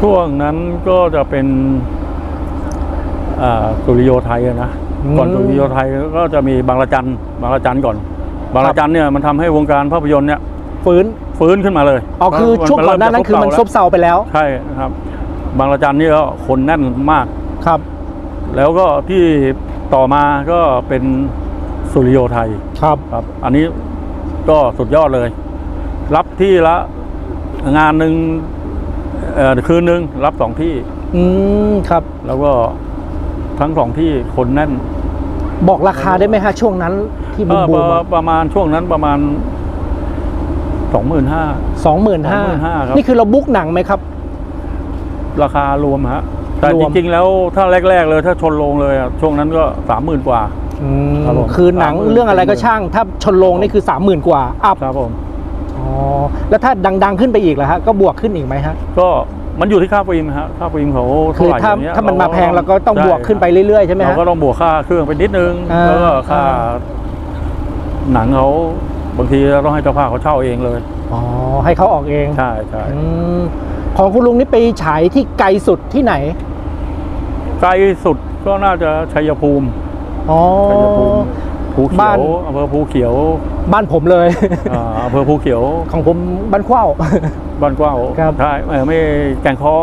ช่วงนั้นก็จะเป็นอ่าสุริโยไทยอะนะอืมก่อนสุริโยไทยก็จะมีบางระจันบางระจันก่อน บางระจันเนี่ยมันทำให้วงการภาพยนตร์เนี่ยฟื้นฟื้นขึ้นมาเลยอ๋อคือช่วงก่อนหน้านั้นคือมันซบเซาไปแล้ว ใช่ครับ บางระจันนี่ก็คนแน่นมากครับ แล้วก็ที่ต่อมาก็เป็นสุริโยไทยครับครับ อันนี้ก็สุดยอดเลย รับที่ละงานหนึ่ง เอ่อคืนหนึ่งรับสองที่ อืมครับ แล้วก็ทั้งสองที่คนแน่นบอกราคาได้ไหมฮะช่วงนั้นที่บูมเอ่อบูปมระประมาณช่วงนั้นประมาณสองหมื่นห้า สองหมื่นห้า25,000ครับ นี่คือเราบุ๊กหนังไหมครับ ราคารวมฮะ แต่รจวม ริงๆแล้วถ้าแรก ๆ เลยถ้าชนลงเลยอะช่วงนั้นก็สามหมื่นกว่าอืมครับผมคือหนัง30,000 เรื่องอะไรก็ช่าง ถ้าชนโรงนี่คือสามหมื่นกว่าอัพ ครับผม อ๋อแล้วถ้าดัง ๆ ขึ้นไปอีกล่ะฮะก็บวกขึ้นอีกไหมฮะก็มันอยู่ที่ค่าฟิล์มฮะค่าฟิล์มเขาคืเท่าอไหร่ถ้าอย่างเงี้ยถ้ามันมาแพงเราก็ต้องใช่บวกขึ้นไปเรื่อยๆใช่ไหมเราฮะ ก็ต้องบวกค่าเครื่องไปนิดนึงอ่าแล้วก็ค่า อ่า หนังเขาบางทีเราต้องให้เจ้าภาพเขาเช่าเองเลย อ๋อให้เขาออกเองใช่ใช่อืมของคุณลุงนี่ไปฉายที่ไกลสุดที่ไหนไกลสุดก็น่าจะชัยภูมิ อ๋อชัยภูมิ ภูเขีบ้ายน วอำเภอภูเขียวบ้านผมเลย อ่าอำเภอภูเขียวของผมบ้านเข้าว บ้านกว้างครับใช่เออไม่แก่งคอ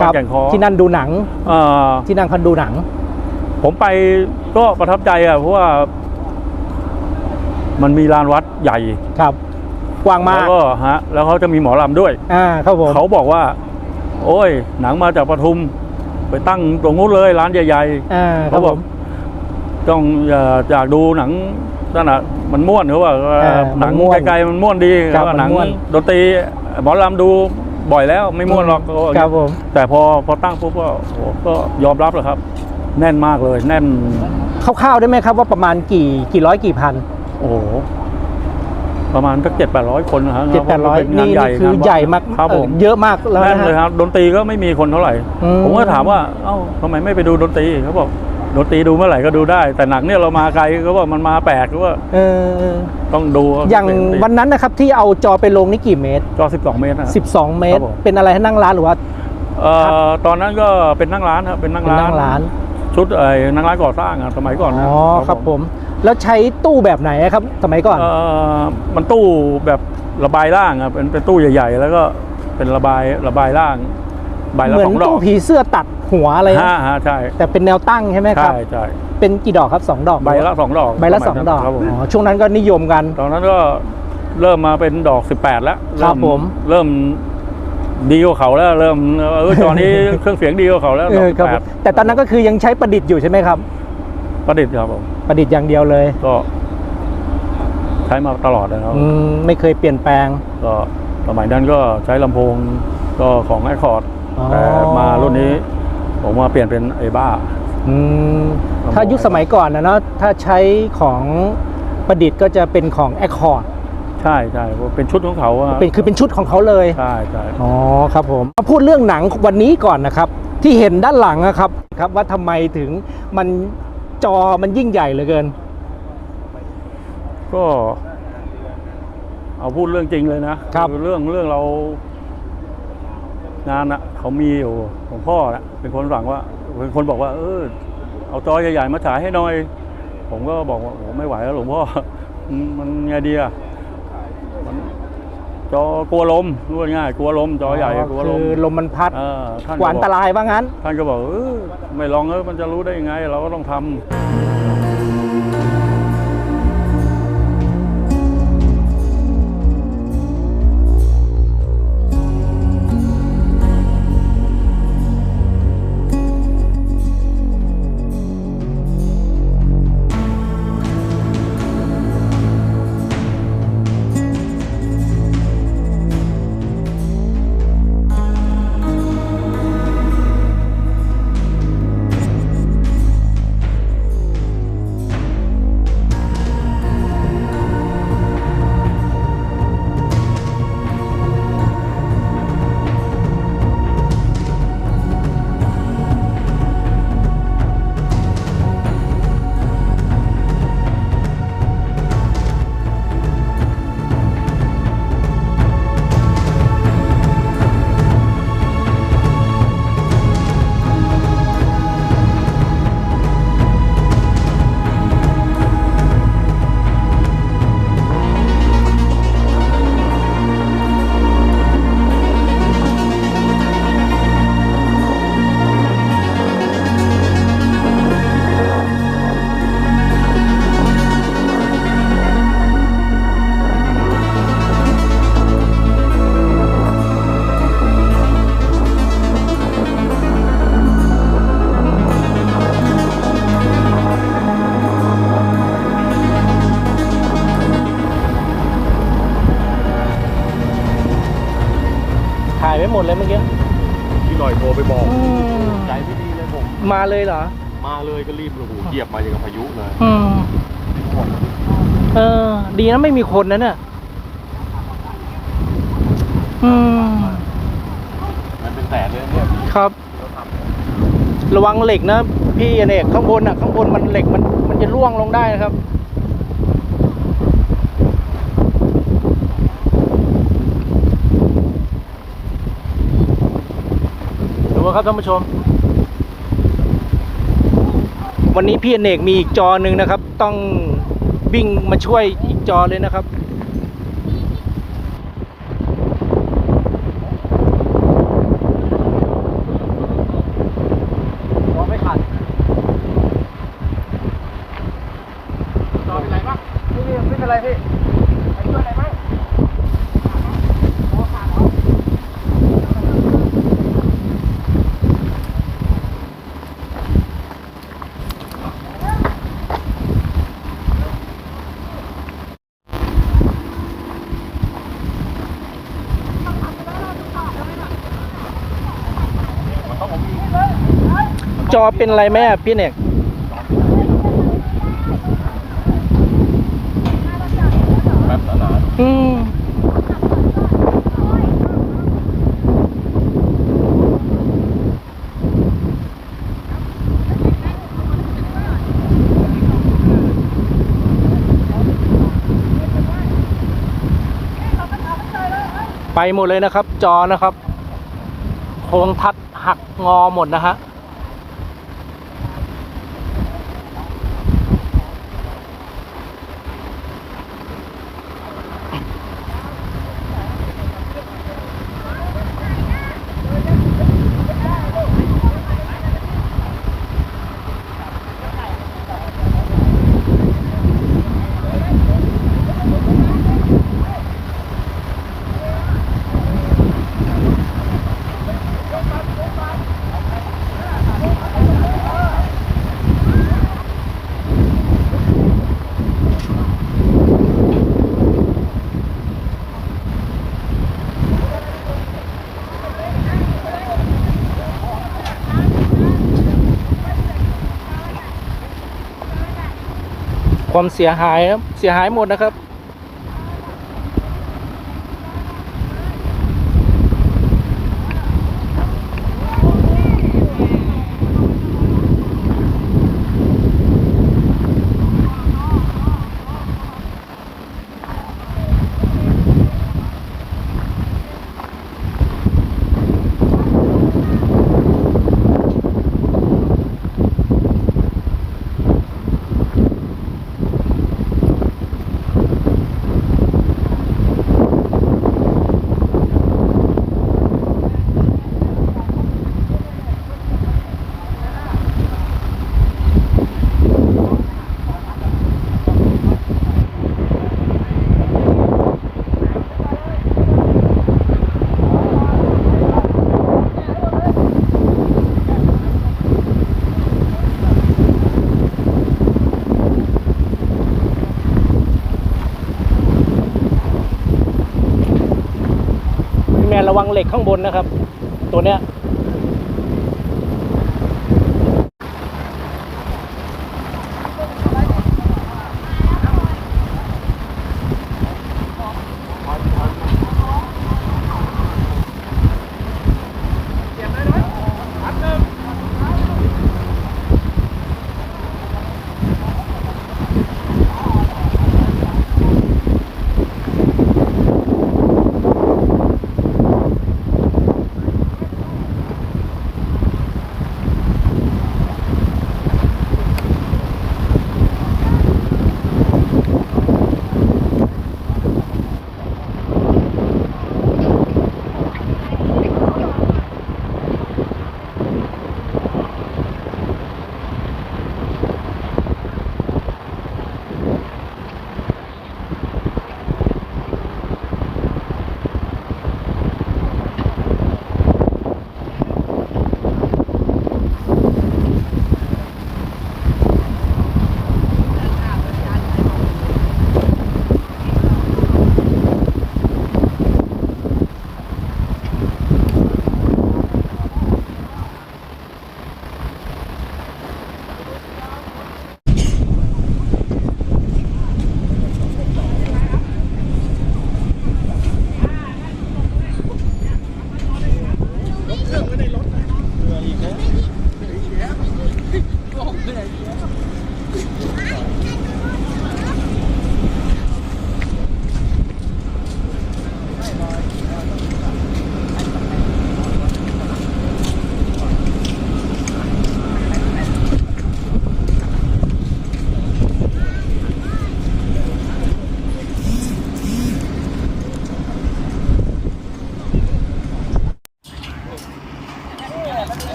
ครับแก่งคอที่นั่นดูหนัง อ่าที่นั่นคันดูหนัง ผมไปก็ประทับใจอะเพราะว่า มันมีลานวัดใหญ่ครับ กว้างมาแล้วกก็ฮะ แล้วเขาจะมีหมอลำด้วย อ่าครับผม เขาบอกว่า โอ้ย หนังมาจากปทุม ไปตั้งตรงนู้นเลยร้านใหญ่ อ่าๆ ครับเขาผบอกม ต้องอยากอยากดูหนังนั่นน่ะมันม่วนเขาว่าอ่าหนังมันม่วนไกลๆมันม่วนดีครับเขาว่ามันหนังม่วนดนตรีหมอลำดูบ่อยแล้วไม่ม่วนหรอกเขาว่าอย่างครัเงี้บยผมแต่พอพอตั้งปุ๊บก็โอ้โหก็ยอมรับเลยครับ แน่นมากเลยแน่นคร่าวๆได้ไหมครับว่าประมาณกี่กี่ร้อยกี่พัน โอ้โหประมาณสักเจ็ดแปดร้อยคนนะฮะเจ็ดแปดร้อยเป็นงานี่ใหญ่นี่คืองนวัดใหญ่มากครับผมเออเยอะมากแล้วแน่นนะเลยฮะครับดนตรีก็ไม่มีคนเท่าไหร่อืมผมก็ถามว่าเอ้าทำไมไม่ไปดูดนตรีเขาบอก ดนตรีดูเมื่อไหร่ก็ดูได้ แต่หนังเนี่ยเรามาไกลเขาบอกมันมาแปลกเขาว่าเออต้องดูอย่างเป็นดนตรีวันนั้นนะครับที่เอาจอไปลงนี่กี่เมตร จอ 12 เมตรนะ12 เมตรครับผมเป็นอะไรให้นั่งร้านหรือว่าเอ่อตอนนั้นก็เป็นนั่งร้านครับเป็นนั่งเป็นร้านนั่งร้าน ชุดไอ้นั่งร้านก่อสร้างอะสมัยก่อนนะอ๋อครับผม แล้วใช้ตู้แบบไหนอะครับสมัยก่อนเอ่อมันตู้แบบระบายล่างอะเป็นเป็นตู้ใหญ่ ๆ แล้วก็เป็นระบายระบายล่างใบละเหมือสนองดอตู้กผีเสื้อตัด หัวอะไรห้าฮะใช่แต่เป็นแนวตั้งใช่ไหมครับใช่ใช่เป็นกี่ดอกครับสองดอกใบละสองดอกใบละมัยสองนั้นดอกครับผมอ๋อช่วงนั้นก็นิยมกัน ตอนนั้นก็เริ่มมาเป็นดอก 18 แล้วครับผม เริ่มดีกว่าเขาแล้ว เริ่มเออตอนนี้ เครื่องเสียงดีกว่าเขาแล้วเอดออกครับผมแต่ตอนนั้นก็คือยังใช้ประดิษฐ์อยู่ใช่ไหมครับ 18ประดิษฐ์ครับผมประดิษฐ์อย่างเดียวเลยก็ ใช้มาตลอดนะครับ อืมไม่เคยเปลี่ยนแปลง ก็สมัยนั้นก็ใช้ลำโพงก็ของไอคอร์ดอ๋อ แต่มารุ่นนี้ ผมมาเปลี่ยนเป็นไอบ้า อืมครับถ้ายุคสมัยก่อนนะเนาะถ้าใช้ของประดิษฐ์ก็จะเป็นของ Accord ใช่ใช่เป็นชุดของเขาอะเป็นคือเป็นชุดของเขาเลยใช่ใช่อ๋อครับผมมาพูดเรื่องหนังวันนี้ก่อนนะครับ ที่เห็นด้านหลังนะครับครับว่าทำไมถึงมันจอมันยิ่งใหญ่เหลือเกิน ก็ เอาพูดเรื่องจริงเลยนะครับอเรื่องเรื่องเรา งานอะเขามีอยู่ของพ่อนะเป็นคนสั่งว่าเป็นคนบอกว่า เออ เอาจอใหญ่ๆมาฉายให้หน่อย ผมก็บอกว่าโอ้ไม่ไหวแล้วหลวงพ่อ มันมันไงดีอะมันจอกลัวลมรู้ง่ายๆกลัวลมจอใหญ่กลัวลมคือลมมันพัดเออท่านกก็ว่าอันบตอกรายว่างั้น ท่านก็บอกเออไม่ลองเออมันจะรู้ได้ยังไง เราก็ต้องทำ อย่างกับพายุเลยอืมเออ ดีนะไม่มีคนนะเนี่ยอืมมันเป็นแสนเลยเนี่ยครับ ระวังเหล็กนะ พี่อเนกข้างบนอะ ข้างบนมันเหล็กมันมันจะร่วงลงได้นะครับดูครับท่านผู้ชม วันนี้พี่อเนกมีอีกจอหนึ่งนะครับ ต้องวิ่งมาช่วยอีกจอเลยนะครับ มองไม่ทันจอเป็นไรบ้างไม่มีไม่เป็นไรพี่ไอ้ช่วยอะไรบ้าง จอเป็นอะไรไหมอะพี่อเนกแป๊บนานอืมไปหมดเลยนะครับ จอนะครับ โครงทัดหักงอหมดนะฮะ ความเสียหายครับเสียหายหมดนะครับ วังเหล็กข้างบนนะครับ ตัวเนี้ย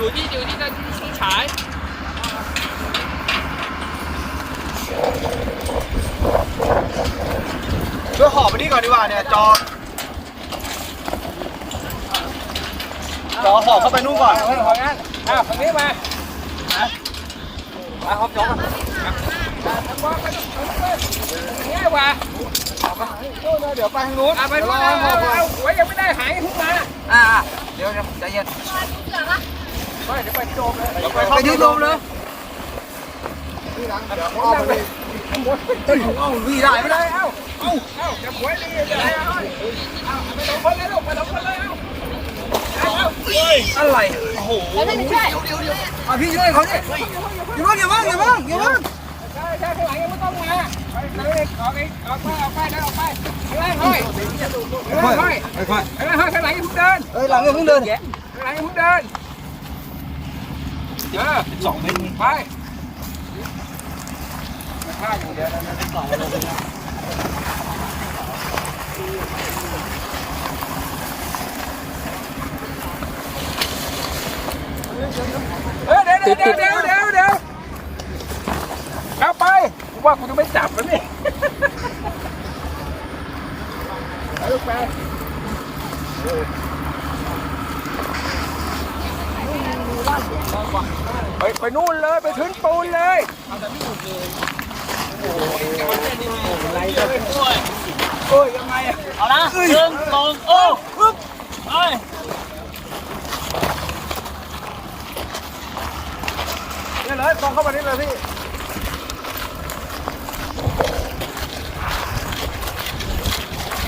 พี่อะอยู่ที่อยู่ที่การฉายช่วยหอบไปนี่ก่อนดีกว่าเนี่ยจอจอหอบเข้าไปนู่นก่อนของั้นอ้าวตรงนี้มามาครับจอเนี่ยว่ะเดี๋ยวไปทางนู้นอะไปดูนะเอาเอาหัวยังไม่ได้หายทุกมาอ่าเดี๋ยวใจเย็น ไปเดี๋ยวไปที่โดมเลยไปที่โดมเลยเอาไปเลยเอาวิ่งได้ไม่ได้เอ้าเอ้าเอ้าจะหัวดีจะอะไรเอาเอาไปสองคนเลยลูกไปสองคนเลยเอาเอาเอาอะไรโอ้โหอะพี่ช่วยเขาดิอย่าบ้างอย่าบ้างอย่าบ้างอย่าบ้างใช่ใช่ข้างหลังยังไม่ต้องมาไปเลยออกไปออกไปออกไปนะออกไปข้างล่างห้อยข้างล่างห้อยค่อยข้างล่างห้อยข้างหลังยังเพิ่งเดินๆเอ้ยหลังอย่าเพิ่งเดินข้างหลังยังเพิ่งเดิน เออสองเมตรไปข้าอย่างเดียวนะไม่ต่อเลยเฮ้ยเดี๋ยวเดี๋ยวเดี๋ยวเดี๋ยวเดี๋ยวเดี๋ยวเอาไปกูว่ากูจะไม่จับแล้วนี่เอาลูกไป ไปไปนู่นเลยไปถึงปูนเลยโอ้ยยังไงอะเอานะหนึ่งสองโอ้ปึ๊บไปเนี่ยเลยตรงเข้ามานี่เลยพี่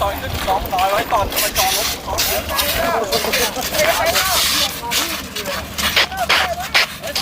ต่อยขึ้นสองต่อยไว้ต่อไปจอรถสองเสีย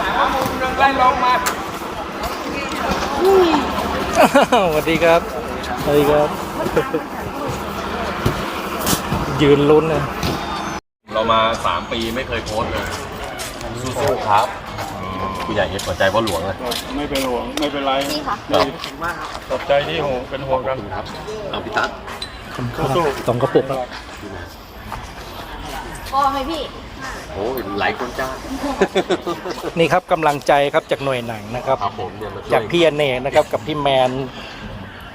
สามมุมหนึ่งไล่ลงมาสวัสดีครับ สวัสดีครับ ยืนลุ้นเลยเรามา 3 ปีไม่เคยโพสต์เลยสู้ๆครับผู้ใหญ่เห็นหัวใจพ่อหลวงเลยไม่เป็นห่วงไม่เป็นไรนี่ขอบใจที่ห่วงเป็นห่วงกันครับเอาพี่ตั๊กสองกระปุกครับพอไหมพี่ โอ้ยหลายคนจ้านี่ครับกำลังใจครับจากหน่วยหนังนะครับ ครับผมเนี่ยมาช่วยจากพี่อเนกนะครับกับพี่แมน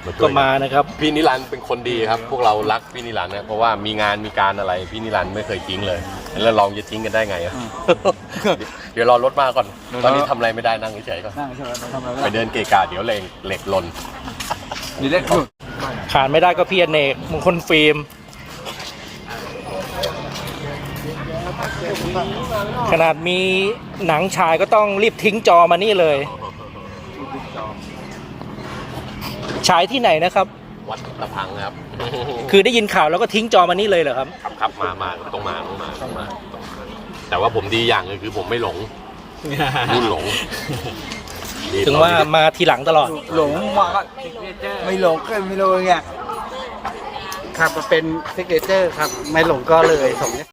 ช่วยก็มานะครับ พี่นิรันดร์เป็นคนดีครับ พวกเรารักพี่นิรันดร์นะเพราะว่ามีงานมีการอะไรพี่นิรันดร์ไม่เคยทิ้งเลย แล้วลองจะทิ้งกันได้ไงอะเดี๋ยวรอรถมาก่อน ตอนนี้ทำอะไรไม่ได้นั่งเฉยๆก่อนไปเดินเกะกะเดี๋ยวเหล็กเหล็กหล่นขาดไม่ได้ก็พี่อเนกมงคลฟิล์ม ขนาดมีหนังฉายก็ต้องรีบทิ้งจอมานี่เลย ฉายที่ไหนนะครับ วัดตะพังครับคือได้ยินข่าวแล้วก็ทิ้งจอมานี่เลยเหรอครับ ครับครับมามาต้องมาต้องมาต้องมาต้องมาแต่ว่าผมดีอย่างหนึงคือผมไม่หลงรุ่นหลงดีถึงว่ามาทีหลังตลอด หลงมาก็ไม่หลงก็ไม่รู้ไงครับมันเป็นซิกเนเจอร์ครับ ไม่หลงก็เลยส่งเนี่ย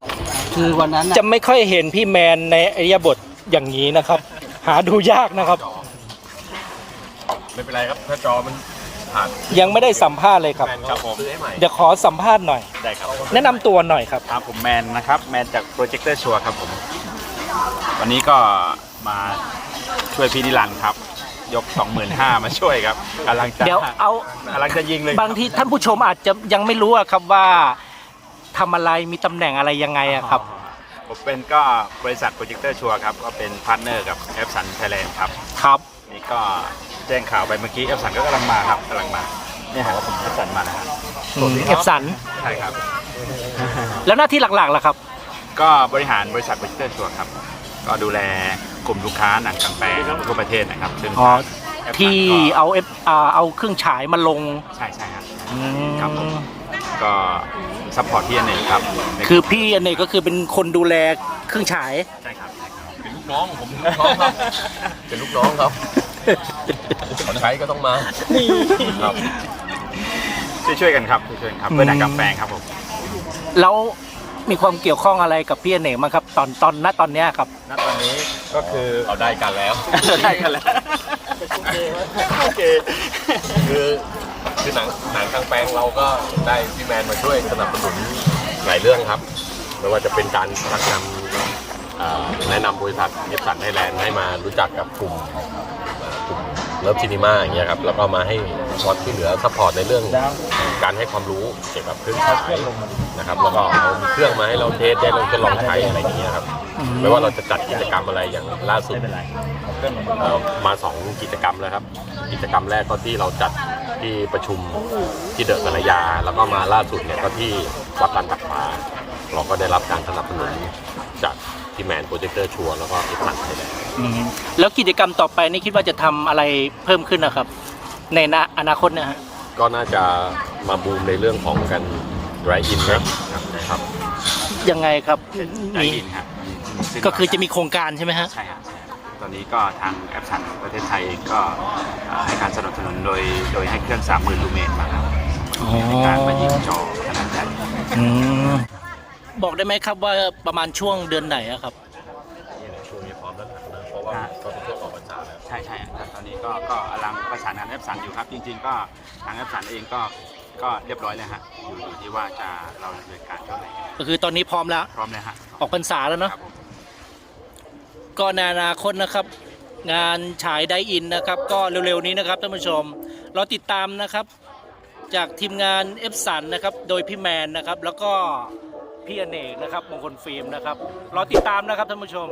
คือวันนั้นน่ะจะไม่ค่อยเห็นพี่แมนในอริยบทอย่างนี้นะครับ หาดูยากนะครับ ไม่เป็นไรครับถ้าจอมันผ่านยังไม่ได้สัมภาษณ์เลยครับแฟนครับผมซื้อให้ใหม่เดี๋ยวขอสัมภาษณ์หน่อย ได้ครับแนะนำตัวหน่อยครับ ครับผมแมนนะครับ แมนจากโปรเจคเตอร์ชัวครับผม วันนี้ก็มาช่วยพี่นิรันดร์ครับ ยก 25,000มาช่วยครับกำลังจะเดี๋ยวเอา กำลังจะยิงเลยบางทีท่านผู้ชมอาจจะยังไม่รู้อะครับว่า ทำอะไรมีตำแหน่งอะไรยังไงอะครับ ผมเป็นก็บริษัทโปรเจคเตอร์ชัวครับ ก็เป็นพาร์ทเนอร์กับเอฟสันไทยแลนด์ครับ ครับ นี่ก็แจ้งข่าวไปเมื่อกี้เอฟสันก็กำลังมาครับกำลังมา เนี่ยหาว่าผมเอฟสันมานะครับเอฟสัน ใช่ครับ แล้วหน้าที่หลักๆล่ะครับ ก็บริหารบริษัทโปรเจคเตอร์ชัวครับ ก็ดูแลกลุ่มลูกค้าหนังกลางแปลงทั่วประเทศนะครับซึ่งอ๋อ แอปที่ก็เอาเอฟเอาเครื่องฉายมาลงใช่ใช่ครับ อืมครับผม ก็ซัพพอร์ตพี่อเนกครับในคือพี่อเนกก็คือเป็นคนดูแลเครื่องฉาย ใช่ครับใช่ครับเป็นลูกน้องผมเป็นลูกน้องครับเป็นลูกน้องครับคนใช้ก็ต้องมาครับช่วยช่วยๆกันครับช่วยๆกันครับเพื่อหนังกำแพงครับผมแล้วมีความเกี่ยวข้องอะไรกับพี่อเนกมั้างครับ ตอนตอนณตอนเนี้ยครับณตอนนี้ก็คือเราได้กันแล้วได้กันแล้วโอเคคือ คือหนังหนังกลางแปลงเราก็ได้พี่แมนมาช่วยสนับสนุนหลายเรื่องครับไม่ว่าจะเป็นการชักนำเอ่อแนะนำบริษัทเอฟสันไทยแลนด์ให้มารู้จักกับกลุ่มเอ่อกลุ่มเลิฟซินิมาอย่างเงี้ยครับแล้วก็มาให้คอร์สที่เหลือซัพพอร์ตในเรื่องการให้ความรู้เกี่ยวกับเครื่องฉายนะครับแล้วก็เอาเครื่องมาให้เราเทสได้เราทดลองใช้อะไรอย่างเงี้ยครับไม่ว่าเราจะจัดกิจกรรมอะไรอย่างล่าสุดเอ่อมาสองกิจกรรมแล้วครับ กิจกรรมแรกก็ที่เราจัด ที่ประชุมที่เดอะกัลยา แล้วก็มาล่าสุดเนี่ยก็ที่วัดตันตักฟ้าเราก็ได้รับการสนับสนุนจากที่แมนโปรเจคเตอร์ชัวแล้วก็เอฟันไทยแลนด์แล้วกิจกรรมต่อไปนี่คิดว่าจะทำอะไรเพิ่มขึ้นนะครับ ในอนาคตเนะฮะก็น่าจะมาบูมในเรื่องของการดรายอินนะครับยังไงครับได้มียินครับซึ่งก็คือจะมีโครงการใช่ไหมฮะใช่ครับใช่ครับ ตอนนี้ก็ทางแอปสันประเทศไทยเองก็เอ่อให้การสนับสนุนโดยโดยให้เครื่อง 30,000ลูเมนมาครับในการมายิงจอขนาดใหญ่อืมบอกได้ไหมครับว่าประมาณช่วงเดือนไหนอะครับช่วงนี้พร้อมแล้วนะเพราะว่าก็เป็นช่วงออกพรรษาแล้วใช่ใช่ครับตอนนี้ก็ก็กำลังประสานงานแอปสันอยู่ครับ จริง ๆ ก็ทางแอปสันเองก็ก็เรียบร้อยแล้วฮะอยู่อยู่ที่ว่าจะเราดำเนินการเท่าไหร่ก็คือตอนนี้พร้อมแล้วพร้อมแล้วฮะออกพรรษาแล้วเนาะครับผม ก็ในอนาคตนะครับ งานฉายไดอินนะครับ ก็เร็วๆนี้นะครับท่านผู้ชมเราติดตามนะครับ จากทีมงานเอฟสันนะครับ โดยพี่แมนนะครับ แล้วก็พี่อเนกนะครับมงคลฟิล์มนะครับรอติดตามนะครับท่านผู้ชม